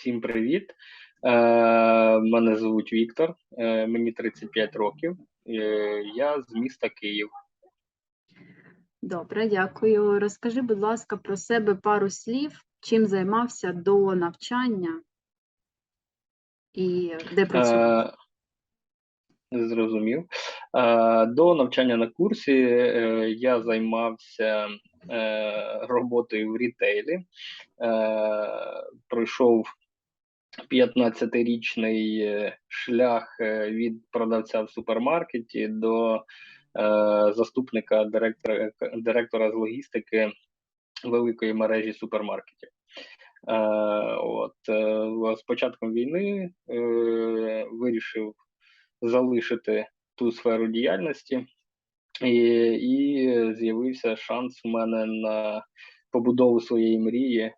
Всім привіт. Е, мене звуть Віктор, е, мені 35 років. Е, я з міста Київ. Добре, дякую. Розкажи, будь ласка, про себе пару слів, чим займався до навчання і де працював? Е, зрозумів. Е, до навчання на курсі е, я займався е, роботою в рітейлі. Е, пройшов 15-річний е, шлях е, від продавця в супермаркеті до е, заступника директора, директора з логістики великої мережі супермаркетів. Е, от, е, з початком війни е, вирішив залишити ту сферу діяльності, і, і з'явився шанс у мене на побудову своєї мрії е,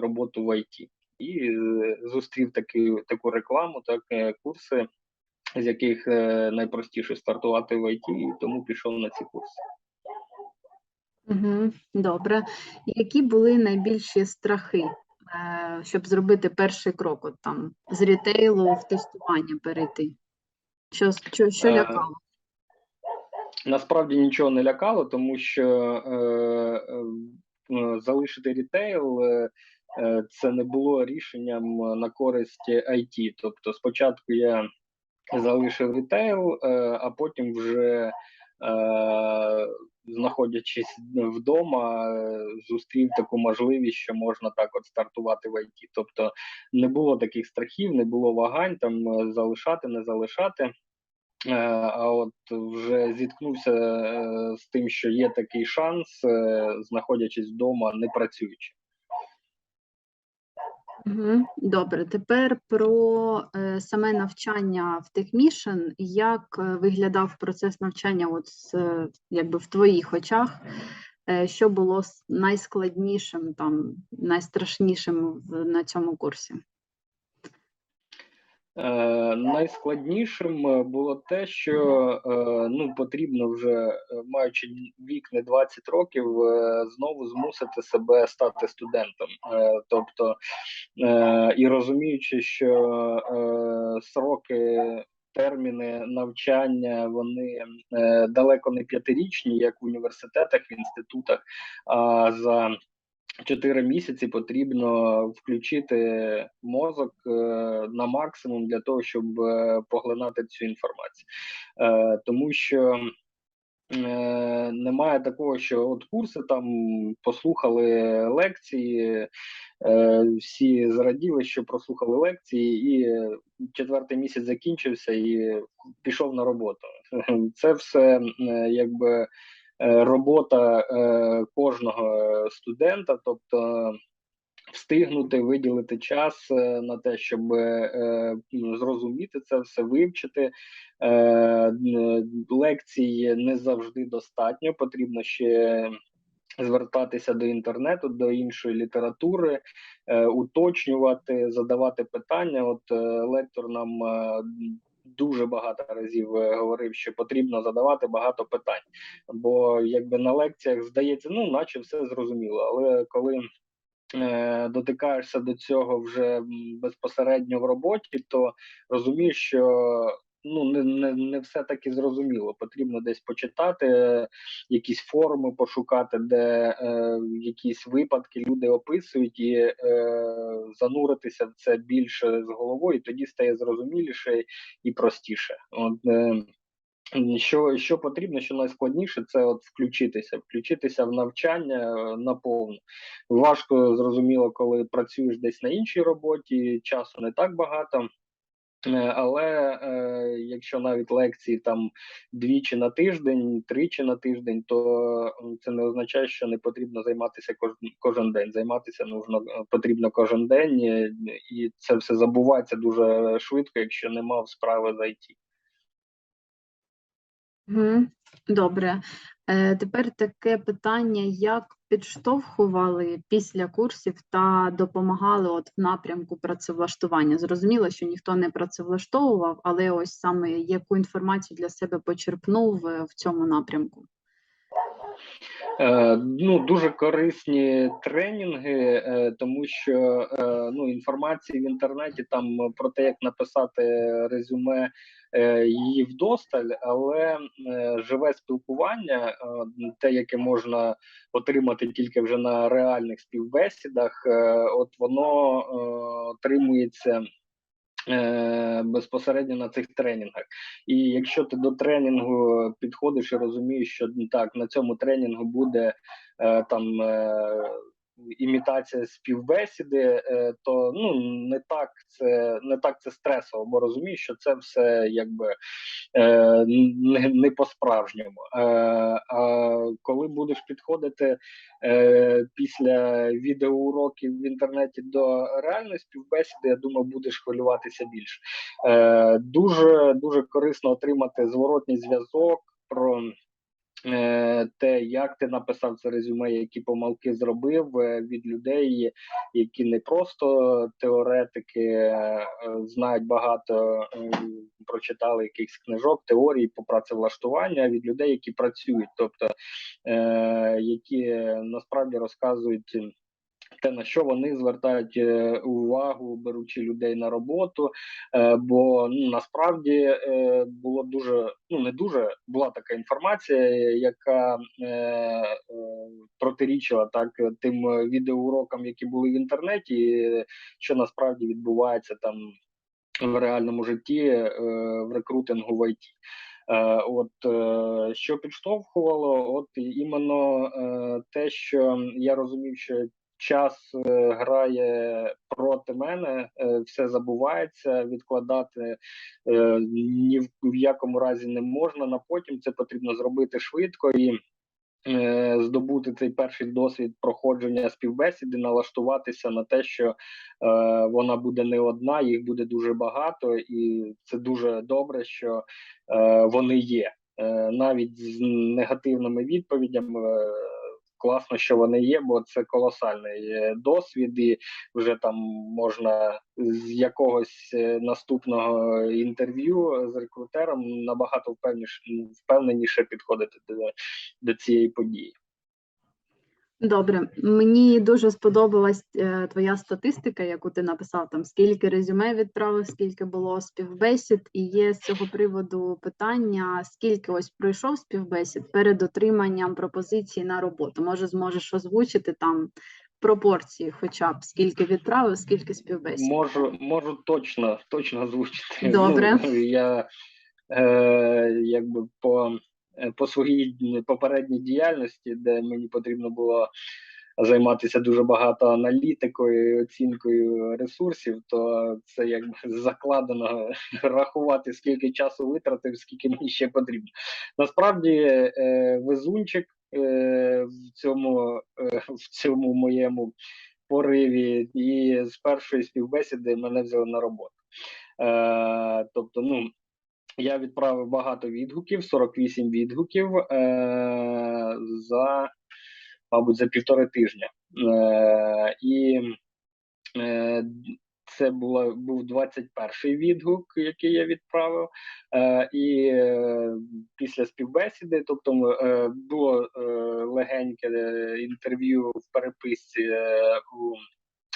роботу в ІТ. І е, зустрів таки, таку рекламу, так е, курси, з яких е, найпростіше стартувати в ІТ, і тому пішов на ці курси. Угу, добре. Які були найбільші страхи, щоб зробити перший крок, от там з рітейлу в тестування перейти? Що, що, що лякало? Насправді нічого не лякало, тому що е, е, залишити рітейл е, це не було рішенням на користь IT. Тобто, спочатку я залишив рітейл, е, а потім вже. Е, знаходячись вдома, е, зустрів таку можливість, що можна так от стартувати в ІТ. Тобто не було таких страхів, не було вагань там е, залишати, не залишати. Е, А от вже зіткнувся е, з тим, що є такий шанс, е, знаходячись вдома, не працюючи. Добре, тепер про е, саме навчання в TechMission. Як е, виглядав процес навчання от з, е, якби в твоїх очах? Е, що було найскладнішим, там, найстрашнішим в, на цьому курсі? Е, найскладнішим е, було те, що е, ну потрібно вже маючи вік не 20 років, знову змусити себе стати студентом. Тобто і розуміючи, що сроки. Терміни навчання вони далеко не п'ятирічні, як в університетах, в інститутах. А за Чотири місяці потрібно включити мозок е, на максимум для того, щоб е, поглинати цю інформацію, е, тому що немає такого, що от курси там послухали лекції, всі зраділи, що прослухали лекції, і четвертий місяць закінчився і пішов на роботу. Це все якби робота е, кожного студента, тобто встигнути виділити час е, на те, щоб е, ну, зрозуміти це все, вивчити. Е, Лекцій не завжди достатньо, потрібно ще. Звертатися до інтернету, до іншої літератури, е, уточнювати, задавати питання. От е, лектор нам е, дуже багато разів е, говорив, що потрібно задавати багато питань. Бо якби на лекціях здається, ну наче все зрозуміло. Але коли е, дотикаєшся до цього вже безпосередньо в роботі, то розумієш, що ну не, не, не все так і зрозуміло. Потрібно десь почитати, якісь форуми пошукати, де е, якісь випадки люди описують, і е, зануритися в це більше з головою, і тоді стає зрозуміліше і простіше. От, е, що, що потрібно, що найскладніше, це от включитися, включитися в навчання е, наповну. Важко зрозуміло, коли працюєш десь на іншій роботі, часу не так багато. Е, Але е, якщо навіть лекції там двічі на тиждень, тричі на тиждень, то це не означає, що не потрібно займатися кожен, кожен день. Займатися нужно е, потрібно кожен день, е, і це все забувається дуже швидко, якщо не мав справи зайти. Угу, добре. Тепер таке питання: як підштовхували після курсів та допомагали от в напрямку працевлаштування? Зрозуміло, що ніхто не працевлаштовував, але ось саме яку інформацію для себе почерпнув е, в цьому напрямку? Е, ну, дуже корисні тренінги, е, тому що ну, інформації в інтернеті там про те, як написати резюме, її вдосталь, але е, живе спілкування, е, те, яке можна отримати тільки вже на реальних співбесідах, е, от воно е, отримується. е, Безпосередньо на цих тренінгах, і якщо ти до тренінгу підходиш і розумієш, що ну, так на цьому тренінгу буде е, там е, імітація співбесіди, е, то ну не так це не так це стресово, бо розумієш, що це все якби е, не, не по-справжньому. Е, а коли будеш підходити після відеоуроків в інтернеті до реальної співбесіди, я думаю, будеш хвилюватися більше. Дуже дуже корисно отримати зворотній зв'язок про те, як ти написав це резюме, які помилки зробив е, від людей, які не просто теоретики е, знають багато, е, прочитали якихось книжок, теорії по працевлаштуванню, а від людей, які працюють, тобто е, які насправді розказують те, на що вони звертають е, увагу, беручи людей на роботу. Е, бо ну, насправді е, було дуже ну не дуже була така інформація, яка протирічила так тим відеоурокам, які були в інтернеті, що насправді відбувається там в реальному житті в рекрутингу в ІТ. От що підштовхувало, от іменно те, що я розумів, що час е, грає проти мене, е, все забувається, відкладати е, ні в, якому разі не можна. На потім це потрібно зробити швидко і. Здобути цей перший досвід проходження співбесіди, налаштуватися на те, що е, вона буде не одна, їх буде дуже багато, і це дуже добре, що е, вони є. Навіть з негативними відповідями класно, що вони є, бо це колосальний е, досвід, і вже там можна з якогось е, наступного інтерв'ю з рекрутером набагато впевненіше підходити до, до цієї події. Добре, мені дуже сподобалась е, твоя статистика, яку ти написав там, скільки резюме відправив, скільки було співбесід, і є з цього приводу питання, скільки ось пройшов співбесід перед отриманням пропозиції на роботу. Може, зможеш озвучити там пропорції, хоча б скільки відправив, скільки співбесід. Можу, можу точно, точно озвучити. Добре. Ну, я е, якби по, по своїй попередній діяльності, де мені потрібно було займатися дуже багато аналітикою, і оцінкою ресурсів, то це якби закладено рахувати, скільки часу витратив, скільки мені ще потрібно. Насправді, е, везунчик е, в цьому е, в цьому моєму пориві, і з першої співбесіди мене взяли на роботу. Е, тобто, ну. Я відправив багато відгуків, 48 відгуків е, за, мабуть, за півтори тижня. Е, і е, це була, був 21-й відгук, який я відправив. Е, і е, після співбесіди, тобто е, було е, легеньке інтерв'ю в переписці е, у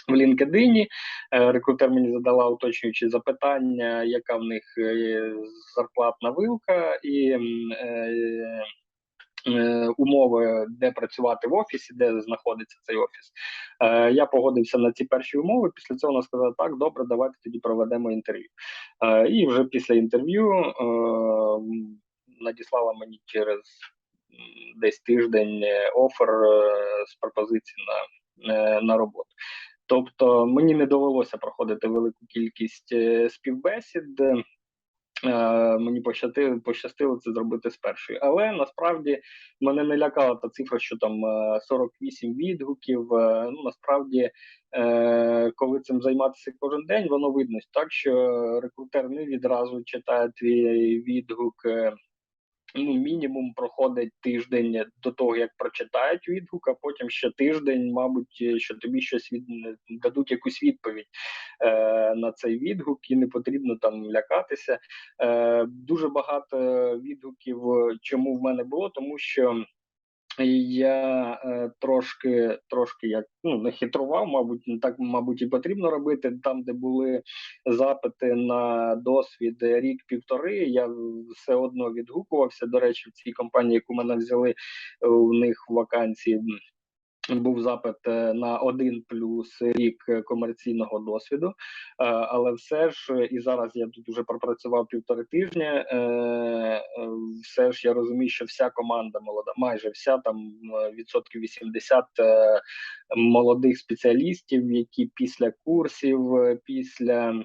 в LinkedIn. Е, Рекрутер мені задала уточнюючі запитання, яка в них е, зарплатна вилка і е, умови, де працювати в офісі, де знаходиться цей офіс. Я погодився на ці перші умови. Після цього вона сказала: так, добре, давайте тоді проведемо інтерв'ю. І вже після інтерв'ю надіслала мені через десь тиждень офер з пропозиції на, на роботу. Тобто мені не довелося проходити велику кількість е, співбесід. Е, Мені пощастило, пощастило це зробити з першої. Але насправді мене не лякала та цифра, що там е, 48 відгуків. Е, Ну насправді, коли цим займатися кожен день, воно видно так, що рекрутер не відразу читає твій відгук. Е, Ну, мінімум проходить тиждень до того, як прочитають відгук, а потім ще тиждень, мабуть, е, що тобі щось від дадуть якусь відповідь е, на цей відгук, і не потрібно там лякатися. Е, Дуже багато відгуків, чому в мене було, тому що я е, трошки, трошки як ну не хитрував, мабуть, так, мабуть, і потрібно робити. Там, де були запити на досвід рік-півтори, я все одно відгукувався. До речі, в цій компанії, яку мене взяли, е, у них вакансії був запит е, на один плюс рік комерційного досвіду. Е, але все ж і зараз я тут уже пропрацював півтори тижня. е, Все ж я розумію, що вся команда молода, майже вся там відсотків 80 е, молодих спеціалістів, які після курсів, після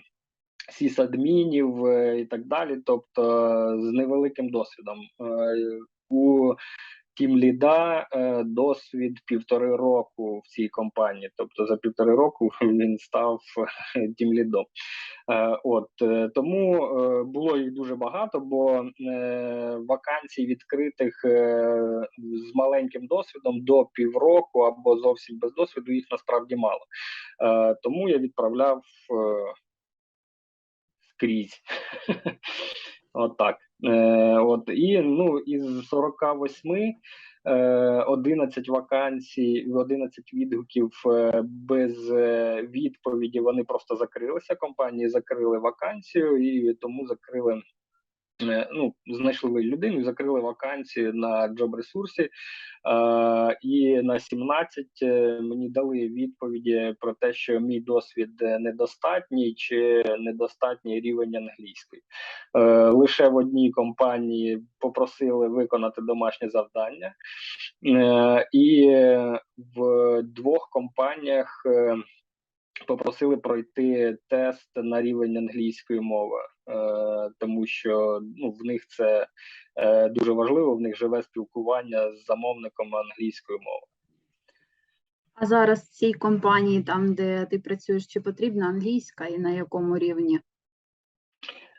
сісадмінів і так далі, тобто з невеликим досвідом. У тім ліда е, досвід півтори року в цій компанії. Тобто за півтори року він став тім лідом. Е, От е, тому е, було їх дуже багато, бо е, вакансій відкритих е, з маленьким досвідом до півроку або зовсім без досвіду їх насправді мало. Е, Тому я відправляв е, скрізь. Отак. Е, от і ну із 48 е, 11 вакансій, 11 відгуків е, без е, відповіді. Вони просто закрилися. Компанії закрили вакансію і тому закрили. Ну, знайшли людину, закрили вакансію на джоб ресурсі, е, і на 17 е, мені дали відповіді про те, що мій досвід недостатній чи недостатній рівень англійської. Е, лише в одній компанії попросили виконати домашнє завдання, е, і в двох компаніях е, попросили пройти тест на рівень англійської мови, е, тому що ну, в них це е, дуже важливо, в них живе спілкування з замовником англійської мови. А зараз цій компанії, там, де ти працюєш, чи потрібна англійська і на якому рівні?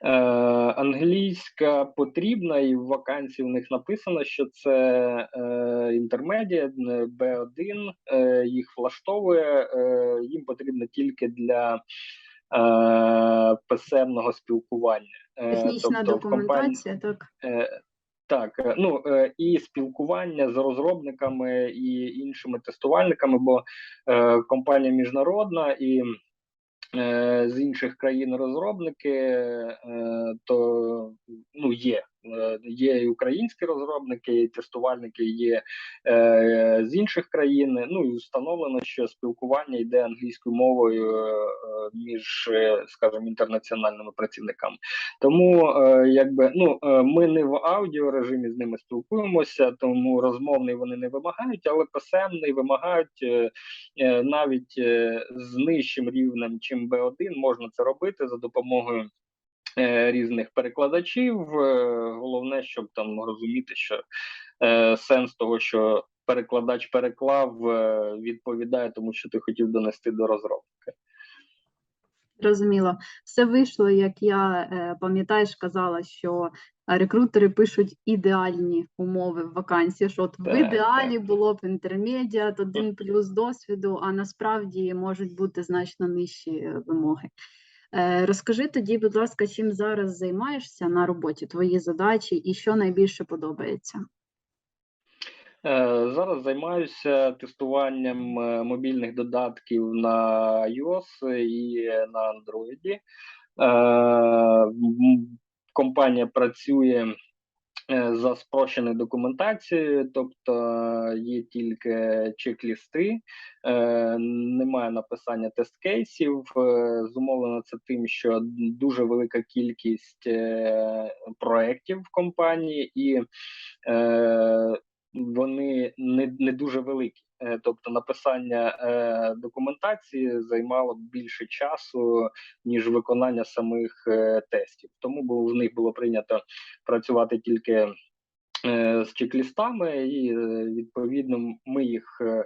Е, англійська потрібна, і в вакансії в них написано, що це е, інтермедіа е, B1, е, їх влаштовує, е, їм потрібно тільки для е, писемного спілкування. Е, Технічна тобто компанії- документація, так? Е, Так, е, ну і спілкування з розробниками і іншими тестувальниками, бо е, компанія міжнародна і з інших країн розробники, е, то ну є. Е, Є і українські розробники, і тестувальники є е, з інших країн. Ну і встановлено, що спілкування йде англійською мовою е, між, е, скажімо, інтернаціональними працівниками. Тому е, якби ну е, ми не в аудіорежимі з ними спілкуємося, тому розмовний вони не вимагають, але писемний вимагають е, навіть з нижчим рівнем, чим B1, можна це робити за допомогою. Е, Різних перекладачів, Е, головне, щоб там розуміти, що е, сенс того, що перекладач переклав, відповідає тому, що ти хотів донести до розробника. Зрозуміло. Все вийшло, як я, пам'ятаєш, казала, що рекрутери пишуть ідеальні умови в вакансії, що от в ідеалі було б інтермедіат, один плюс досвіду, а насправді можуть бути значно нижчі вимоги. Е, Розкажи тоді, будь ласка, чим зараз займаєшся на роботі, твої задачі і що найбільше подобається? Е, Зараз займаюся тестуванням е, мобільних додатків на iOS і на Android. Компанія працює за спрощеною документацією, тобто е, є тільки чек-лісти, е, немає написання тест-кейсів. е, Зумовлено це тим, що дуже велика кількість е, проєктів в компанії і е, вони не, не дуже великі. Е, Тобто написання е, документації займало більше часу, ніж виконання самих е, тестів. Тому бо в них було прийнято працювати тільки е, з чек-лістами, і е, відповідно ми їх е,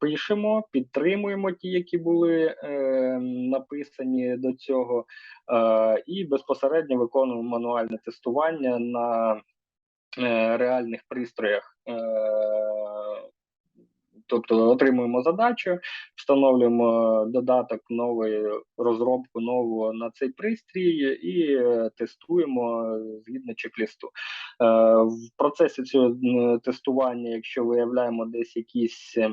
пишемо, підтримуємо ті, які були е, написані до цього, е, і безпосередньо виконуємо мануальне тестування на реальних пристроях. Е, тобто отримуємо задачу, встановлюємо додаток новий, розробку нову на цей пристрій і е, тестуємо згідно чек-лісту. Е, В процесі цього тестування, якщо виявляємо десь якісь е,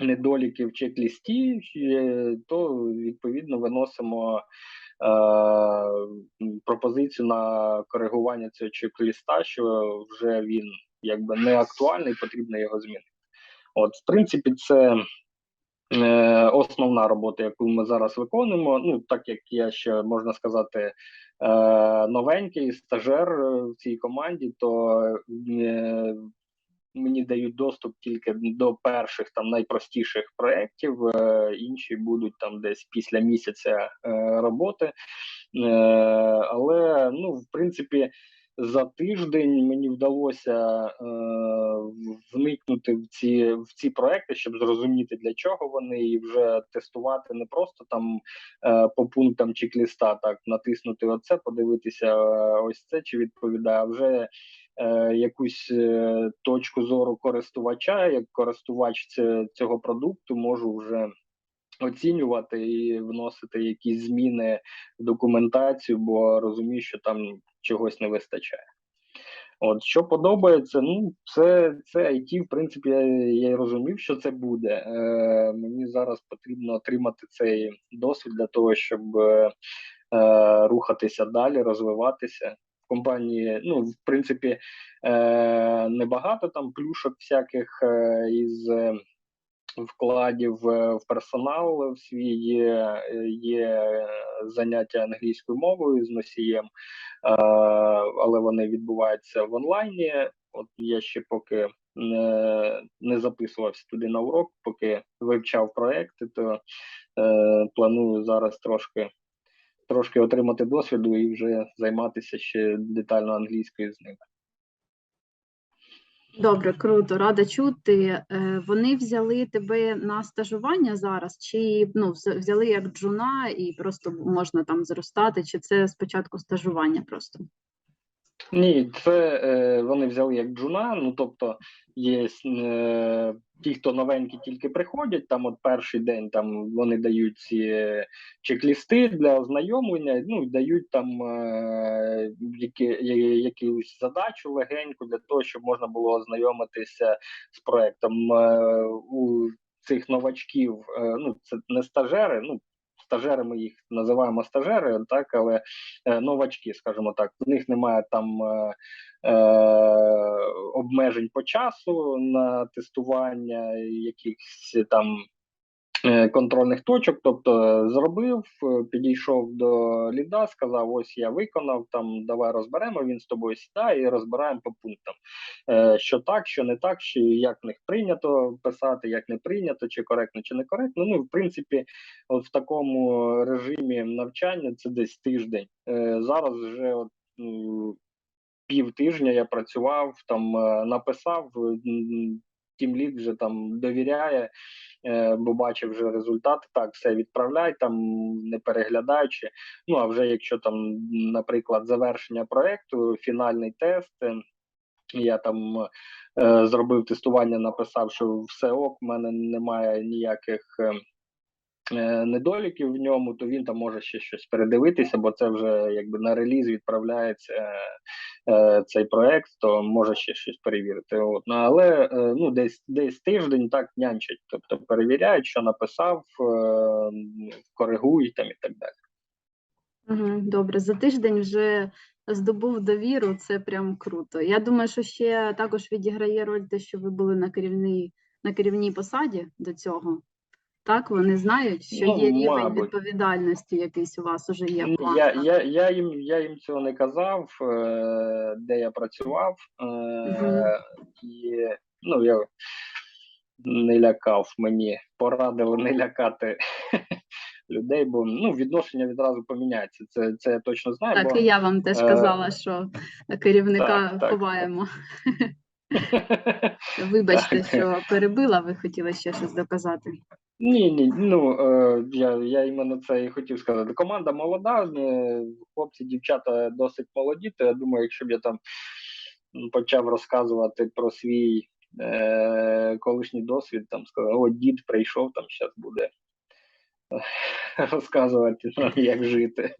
недоліки в чек-лісті, е, то відповідно виносимо е, пропозицію на коригування цього чек-ліста, що вже він якби не актуальний, потрібно його змінити. От, в принципі, це е, основна робота, яку ми зараз виконуємо. Ну, так як я ще можна сказати, е, новенький стажер е, в цій команді, то е, мені дають доступ тільки до перших там найпростіших проєктів, е, інші будуть там десь після місяця е, роботи. Е, але ну, в принципі, за тиждень мені вдалося е, вникнути в ці в ці проекти, щоб зрозуміти для чого вони, і вже тестувати не просто там е, по пунктам чек-ліста, так натиснути оце, подивитися ось це чи відповідає, а вже якусь е, точку зору користувача, як користувач цього продукту, можу вже оцінювати і вносити якісь зміни в документацію, бо розумію, що там чогось не вистачає. От що подобається, ну це це IT, в принципі, я, й розумів, що це буде. Е, мені зараз потрібно отримати цей досвід для того, щоб е, е, рухатися далі, розвиватися. Компанії, ну, в принципі, е, небагато там плюшок всяких е, із е, вкладів е, в персонал в свій є, е, є заняття англійською мовою з носієм, е, але вони відбуваються в онлайні. От я ще поки не, не записувався туди на урок, поки вивчав проекти, то е, планую зараз трошки, трошки отримати досвіду і вже займатися ще детально англійською з ними. Добре, круто, рада чути. Е, Вони взяли тебе на стажування зараз, чи ну, взяли як джуна і просто можна там зростати, чи це спочатку стажування просто? Ні, це е, вони взяли як джуна. Ну тобто є е, ті, хто новенькі тільки приходять. Там, от перший день там вони дають ці е, чек-лісти для ознайомлення. Ну і дають там е, які, якусь задачу легеньку для того, щоб можна було ознайомитися з проектом. Е, у цих новачків, е, ну це не стажери, ну. Стажери ми їх називаємо стажери, так, але е, новачки, скажімо так, в них немає там е, е, обмежень по часу на тестування якихось там контрольних точок. Тобто е, зробив, е, підійшов до ліда, сказав: ось я виконав, там давай розберемо. Він з тобою сідає і розбираємо по пунктам. Е, що так, що не так, що як в них прийнято писати, як не прийнято, чи коректно, чи не коректно. Ну, в принципі, от в такому режимі навчання це десь тиждень. Е, зараз вже от, пів тижня я працював, там е, написав. Тімлід вже там довіряє, е, бо бачив вже результати. Так, все відправляй, там не переглядаючи. Ну а вже якщо там, наприклад, завершення проекту, фінальний тест. е, Я там е, зробив тестування, написав, що все ок, в мене немає ніяких е, недоліків в ньому, то він там може ще щось передивитися, бо це вже якби на реліз відправляється е, е, цей проект, то може ще щось перевірити. От. Ну, але е, ну, десь десь тиждень так нянчать, тобто перевіряють, що написав, е, коригуй там і так далі. Добре, за тиждень вже здобув довіру, це прям круто. Я думаю, що ще також відіграє роль те, що ви були на керівній, на керівній посаді до цього. Так, вони знають, що Ну, є рівень мабуть. відповідальності якийсь у вас уже є. План, Я, так? я, я, їм, я їм цього не казав, е, де я працював, Мгм. і ну, я не лякав мені, порадили не лякати людей, бо ну, відношення відразу поміняється. Це, це я точно знаю. Так, бо... і я вам теж е, казала, що керівника так, так. ховаємо. Вибачте, що перебила, ви хотіли ще щось доказати. Ні, ні, ну е, я, я іменно це і хотів сказати. Команда молода, е, хлопці, дівчата досить молоді. То я думаю, якщо б я там почав розказувати про свій е, колишній досвід, там сказав, о, дід прийшов, там зараз буде розказувати нам, як жити.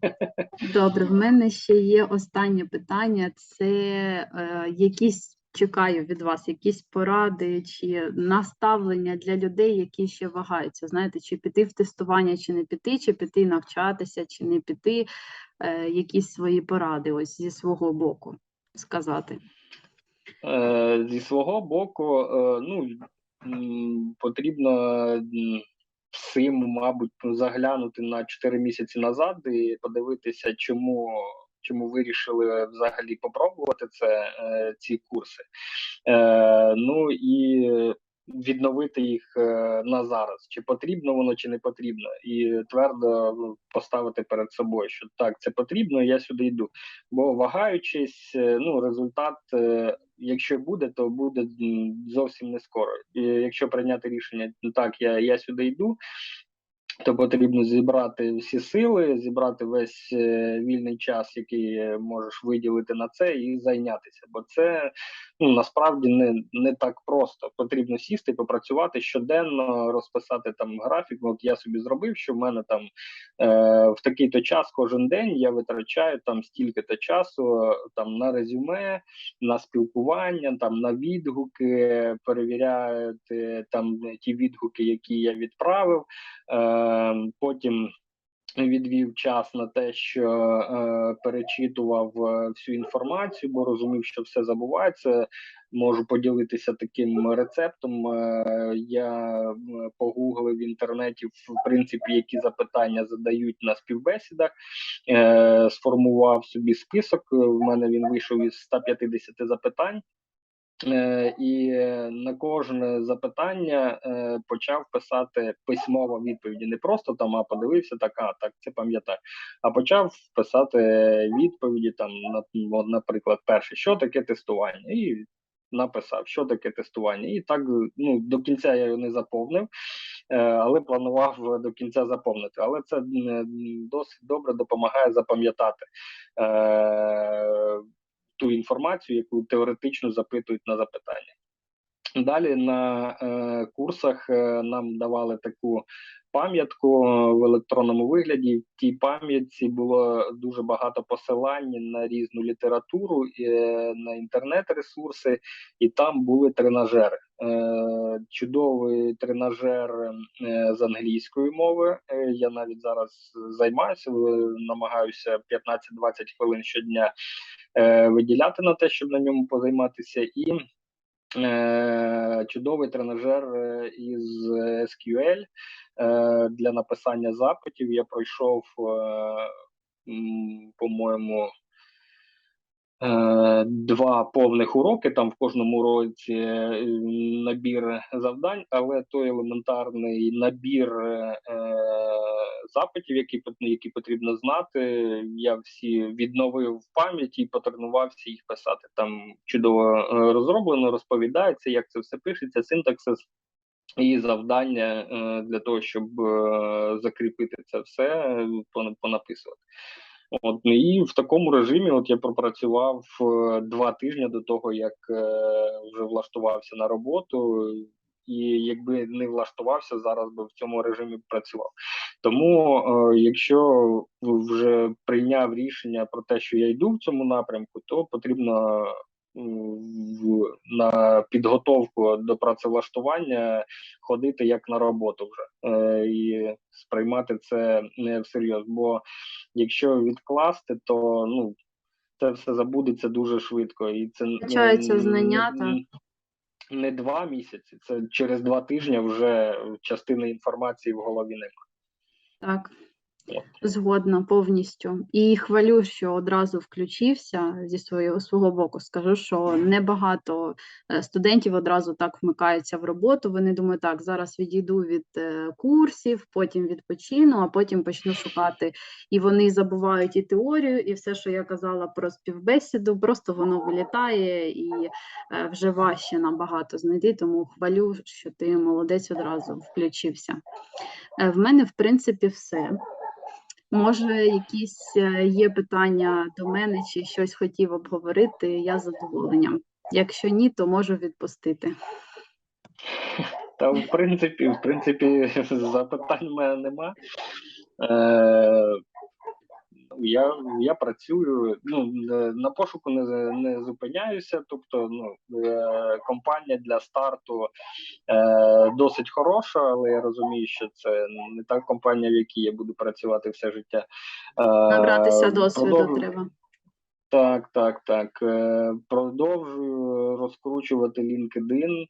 Добре, в мене ще є останнє питання. Це е, якісь чекаю від вас, якісь поради чи наставлення для людей, які ще вагаються. Знаєте, чи піти в тестування, чи не піти, чи піти навчатися, чи не піти. Е, якісь свої поради, ось зі свого боку сказати. Е, Зі свого боку, е, ну потрібно всім, мабуть, заглянути на 4 місяці назад і подивитися, чому. Чому вирішили взагалі попробувати це е, ці курси? Е, ну і відновити їх е, на зараз, чи потрібно воно, чи не потрібно, і твердо поставити перед собою, що так, це потрібно, я сюди йду. Бо вагаючись, ну результат, якщо буде, то буде зовсім не скоро. І якщо прийняти рішення, ну так, я, я сюди йду. То потрібно зібрати всі сили, зібрати весь е, вільний час, який е, можеш виділити на це, і зайнятися. Бо це ну насправді не не так просто. Потрібно сісти, попрацювати щоденно, розписати там графік. От я собі зробив, що в мене там е, в такий-то час кожен день я витрачаю там стільки-то часу е, там на резюме, на спілкування, там на відгуки, перевіряти там ті відгуки, які я відправив. Е, Потім відвів час на те, що е, перечитував е, всю інформацію, бо розумів, що все забувається. Можу поділитися таким рецептом. Е, я погуглив в інтернеті, в принципі, які запитання задають на співбесідах. Е, сформував собі список. В мене він вийшов із 150 запитань. Е, І на кожне запитання е, почав писати письмово відповіді. Не просто там, а подивився так, а так це пам'ятаю. А почав писати відповіді там, на, наприклад, перше, що таке тестування, і написав, що таке тестування. І так ну до кінця я його не заповнив, е, але планував до кінця заповнити. Але це досить добре допомагає запам'ятати. Ту інформацію, яку теоретично запитують на запитання. Далі на е, курсах е, нам давали таку пам'ятку в електронному вигляді. В тій пам'ятці було дуже багато посилань на різну літературу, е, на інтернет-ресурси, і там були тренажери. Е, чудовий тренажер е, з англійської мови. Е, я навіть зараз займаюся, намагаюся 15-20 хвилин щодня е, виділяти на те, щоб на ньому позайматися, і е, чудовий тренажер е, із SQL для написання запитів. Я пройшов, по-моєму, два повних уроки. Там в кожному уроці набір завдань, але той елементарний набір запитів, які які потрібно знати. Я всі відновив в пам'яті і потренувався їх писати. Там чудово е, розроблено, розповідається, як це все пишеться, синтаксис і завдання е, для того, щоб е, закріпити це все, понаписувати. От ну, і в такому режимі, от я пропрацював два тижні до того, як вже влаштувався на роботу. І якби не влаштувався, зараз би в цьому режимі працював. Тому, е, якщо вже прийняв рішення про те, що я йду в цьому напрямку, то потрібно в, на підготовку до працевлаштування ходити як на роботу вже е, і сприймати це не всерйоз. Бо якщо відкласти, то ну це все забудеться дуже швидко, і це ну, Втрачаються знання, так. Не два місяці, це через два тижні вже частини інформації в голові немає. Так. Згодна повністю. І хвалю, що одразу включився зі свого, свого боку. Скажу, що небагато е, студентів одразу так вмикаються в роботу. Вони думають, так, зараз відійду від е, курсів, потім відпочину, а потім почну шукати. І вони забувають і теорію, і все, що я казала про співбесіду, просто воно вилітає і е, вже важче набагато знайти. Тому хвалю, що ти молодець одразу включився. В мене, в принципі, все. Може, якісь е, є питання до мене, чи щось хотів обговорити, я з задоволенням. Якщо ні, то можу відпустити. Та в принципі, в принципі, запитань в мене нема. Е, я, я працюю, ну е, на пошуку не, не зупиняюся. Тобто, ну е, компанія для старту е, досить хороша, але я розумію, що це не та компанія, в якій я буду працювати все життя. Е, Набратися досвіду продовжу- треба. Так, так, так. Е, Продовжую розкручувати LinkedIn.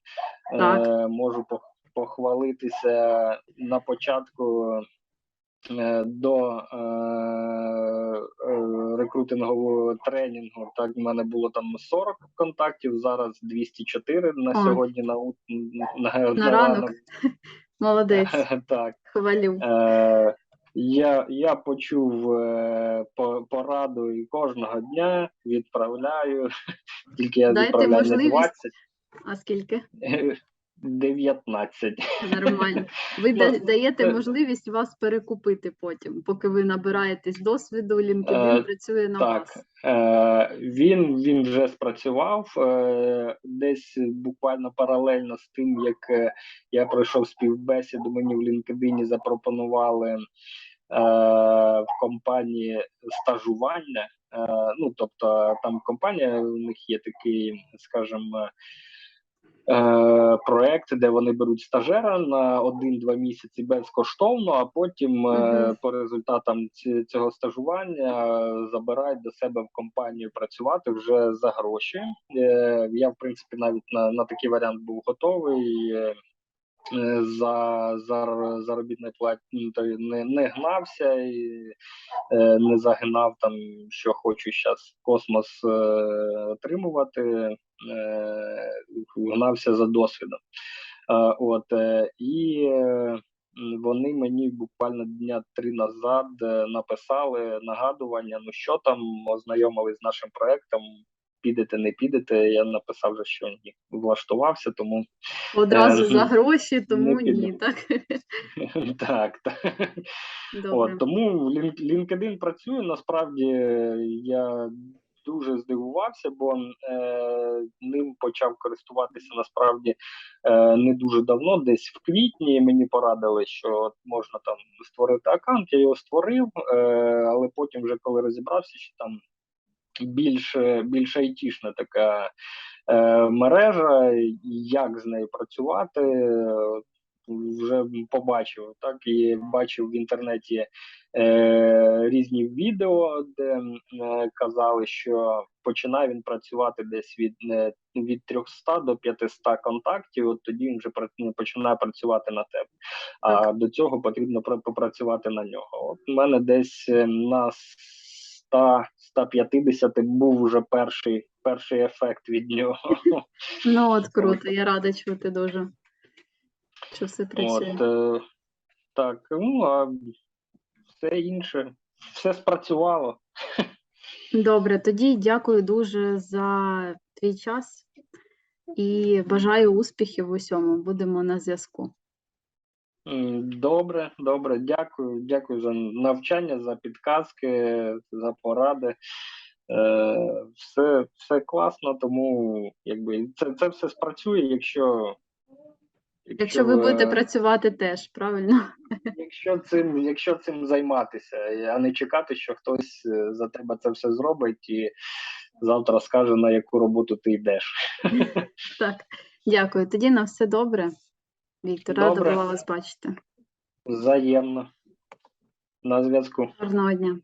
Так. Можу пох- похвалитися на початку до е, е, рекрутингового тренінгу. Так, в мене було там 40 контактів, зараз 204 на О. сьогодні на, на, На ранок. Молодець, Так. хвалю. Е, я, я почув е, по- пораду і кожного дня відправляю. Тільки я Дайте відправляю не можливість. 20, А скільки? Е, 19. Нормально. Ви да- даєте е, можливість вас перекупити потім, поки ви набираєтесь досвіду, LinkedIn Е, працює на Так, вас. е, він, він вже спрацював е, десь буквально паралельно з тим, як е, я пройшов співбесіду, мені в LinkedIn запропонували е, в компанії стажування. Е, ну, тобто там компанія, у них є такий, скажімо, е, проект, де вони беруть стажера на один-два місяці безкоштовно, а потім е, Мгм. по результатам ці- цього стажування забирають до себе в компанію працювати вже за гроші. Е, Я, в принципі, навіть на, на такий варіант був готовий. Е, За, за заробітної платі не, не гнався і е, не загинав там, що хочу зараз космос е, отримувати, гнався за досвідом. От, і вони мені буквально дня три назад написали нагадування, ну що там, ознайомились з нашим проектом. Підете, не підете. Я написав, вже, що ні, влаштувався, тому Одразу е, за гроші, тому ні, так? так, так. От, тому LinkedIn працює. Насправді я дуже здивувався, бо е, ним почав користуватися насправді е, не дуже давно, десь в квітні. Мені порадили, що можна там створити аккаунт. Я його створив, е, але потім, вже коли розібрався, що там більш, більш айтішна така е, мережа, як з нею працювати. Вже побачив, так і бачив в інтернеті е, різні відео, де е, казали, що починає він працювати десь від, е, від 300 до 500 контактів. От тоді він вже ну, починає працювати на тебе. А до цього потрібно пра- попрацювати на нього. От у мене десь е, на 100 150 був вже перший, перший ефект від нього. Ну, от круто, я рада чути дуже, що все працює. От, е, так, ну а все інше, все спрацювало. Добре, тоді дякую дуже за твій час і бажаю успіхів у усьому. Будемо на зв'язку. Добре, добре, дякую. Дякую за навчання, за підказки, за поради. Е, все, все класно, тому якби це, це все спрацює, якщо. Якщо ви будете е, працювати теж, правильно? Якщо цим, якщо цим займатися, а не чекати, що хтось е, за тебе це все зробить і завтра скаже, на яку роботу ти йдеш. Так, дякую. Тоді на все добре. Віктор, рада Добре. була вас бачити. Взаємно. На зв'язку. Гарного дня.